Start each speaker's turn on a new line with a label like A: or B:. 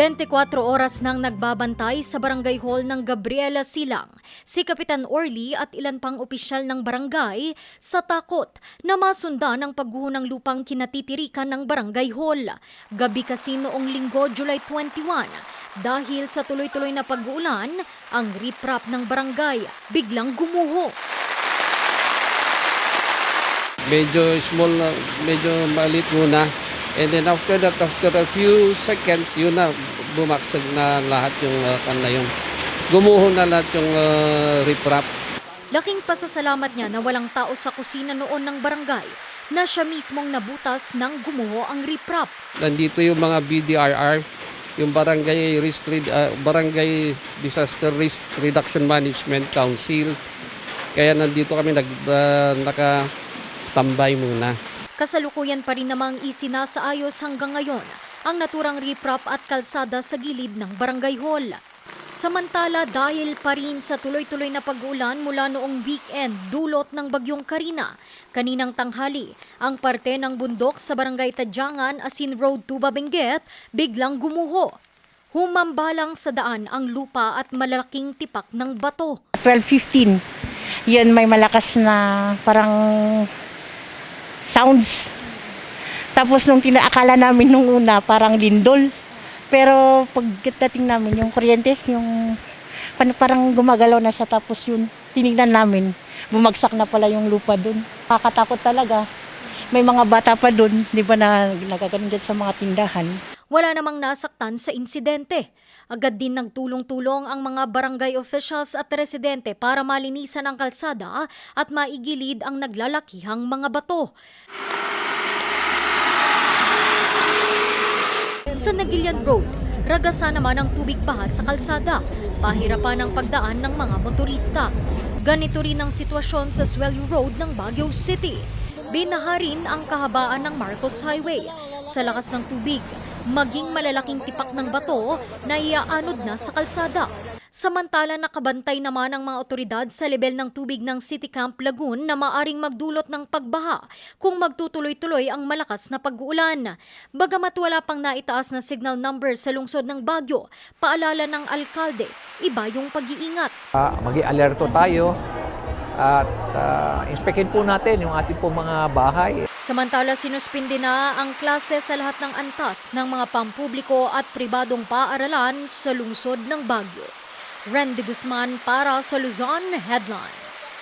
A: 24 oras nang nagbabantay sa barangay hall ng Gabriela Silang, si Kapitan Orly at ilan pang opisyal ng barangay sa takot na masundan ang pagguho ng lupang kinatitirikan ng barangay hall. Gabi kasi noong linggo, July 21, dahil sa tuloy-tuloy na pag-uulan, ang riprap ng barangay biglang gumuho.
B: medyo small, medyo maliit muna. And then after that, after a few seconds, yun na, bumaksag na lahat yung uh, kan na yun. Gumuho na lahat yung uh, riprap.
A: Laking pasasalamat niya na walang tao sa kusina noon ng barangay na siya mismong nabutas ng gumuho ang riprap.
B: Nandito yung mga BDRR, yung Barangay, Risk, uh, Barangay Disaster Risk Reduction Management Council. Kaya nandito kami nag, uh, nakatambay muna.
A: Kasalukuyan pa rin namang isinasaayos hanggang ngayon ang naturang riprap at kalsada sa gilid ng barangay hall. Samantala dahil pa rin sa tuloy-tuloy na pag-ulan mula noong weekend dulot ng bagyong Karina, kaninang tanghali, ang parte ng bundok sa barangay Tadyangan, Asin Road, Tuba, Benguet, biglang gumuho. Humambalang sa daan ang lupa at malalaking tipak ng bato.
C: 12.15. Yun, may malakas na parang sounds. Tapos nung tinaakala namin nung una, parang lindol. Pero pagdating namin, yung kuryente, yung parang gumagalaw na siya. Tapos yun, tinignan namin, bumagsak na pala yung lupa dun. Nakakatakot talaga. May mga bata pa dun, di ba na nagaganon sa mga tindahan.
A: Wala namang nasaktan sa insidente. Agad din nagtulong-tulong ang mga barangay officials at residente para malinisan ang kalsada at maigilid ang naglalakihang mga bato. Sa Nagilian Road, ragasa naman ang tubig baha sa kalsada, pahirapan ang pagdaan ng mga motorista. Ganito rin ang sitwasyon sa Swelling Road ng Baguio City. Binaha rin ang kahabaan ng Marcos Highway. Sa lakas ng tubig, maging malalaking tipak ng bato na iaanod na sa kalsada. Samantala nakabantay naman ang mga otoridad sa level ng tubig ng City Camp Lagoon na maaring magdulot ng pagbaha kung magtutuloy-tuloy ang malakas na pag-uulan. Bagamat wala pang naitaas na signal number sa lungsod ng Baguio, paalala ng alkalde, iba yung pag-iingat.
D: Uh, Magi-alerto tayo at uh, inspekin po natin yung ating po mga bahay.
A: Samantala, sinuspindi na ang klase sa lahat ng antas ng mga pampubliko at pribadong paaralan sa lungsod ng Baguio. Randy Guzman para sa Luzon Headlines.